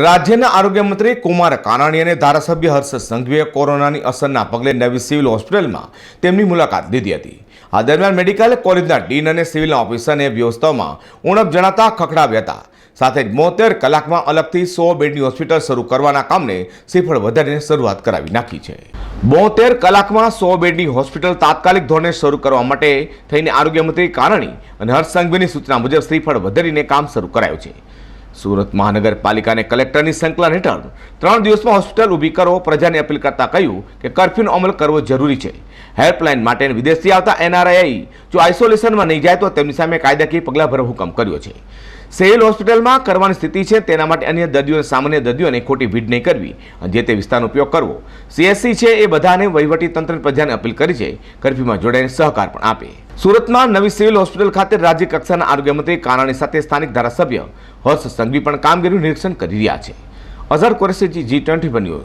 રાજ્યના આરોગ્ય મંત્રી કુમાર કાનાણી અને ધારાસભ્ય હર્ષ સંઘવીએ કોરોનાની અસરના પગલે નવી સિવિલ હોસ્પિટલમાં તેમની મુલાકાત લીધી હતી. આ દરમિયાન મેડિકલ કોલેજના ડીન અને સિવિલ ઓફિસરને વ્યવસ્થામાં ઉણપ જણાતા ખખડાવ્યા હતા. સાથે જ બોતેર કલાકમાં અલગથી સો બેડની હોસ્પિટલ શરૂ કરવાના કામને શ્રીફળ વધારીને શરૂઆત કરાવી નાખી છે. બોતેર કલાકમાં સો બેડની હોસ્પિટલ તાત્કાલિક ધોરણે શરૂ કરવા માટે થઈને આરોગ્ય મંત્રી કાનાણી અને હર્ષ સંઘવીની સૂચના મુજબ શ્રીફળ વધારીને કામ શરૂ કરાયું છે. સુરત મહાનગરપાલિકાને કલેક્ટરની સંકલન હેઠળ ત્રણ દિવસમાં હોસ્પિટલ ઊભી કરો, પ્રજાને અપીલ કરતા કહ્યું કે કર્ફ્યુનો અમલ કરવો જરૂરી છે. હેલ્પલાઇન માટે વિદેશથી આવતા એનઆરઆઈ જો આઇસોલેશનમાં નહીં જાય તો તેમની સામે કાયદાકીય પગલાં ભરવા હુકમ કર્યો છે. સિવિલ હોસ્પિટલમાં કરવાની સ્થિતિ છે, તેના માટે અન્ય દર્દીઓને સામાન્ય દર્દીઓને ખોટી ભીડ નહીં કરવી, અને જે તે વિસ્તારનો ઉપયોગ કરવો. સીએસસી છે એ બધાને વહીવટી તંત્ર પ્રજાને અપીલ કરી છે, કર્ફ્યુમાં જોડાઈને સહકાર પણ આપે. સુરતમાં નવી સિવિલ હોસ્પિટલ ખાતે રાજ્ય કક્ષાના આરોગ્ય મંત્રી કાનાણી સાથે સ્થાનિક ધારાસભ્ય હર્ષ સંઘવી પણ કામગીરીનું નિરીક્ષણ કરી રહ્યા છે. અઝર કુરેશીજી, જી ટ્વેન્ટી ન્યૂઝ.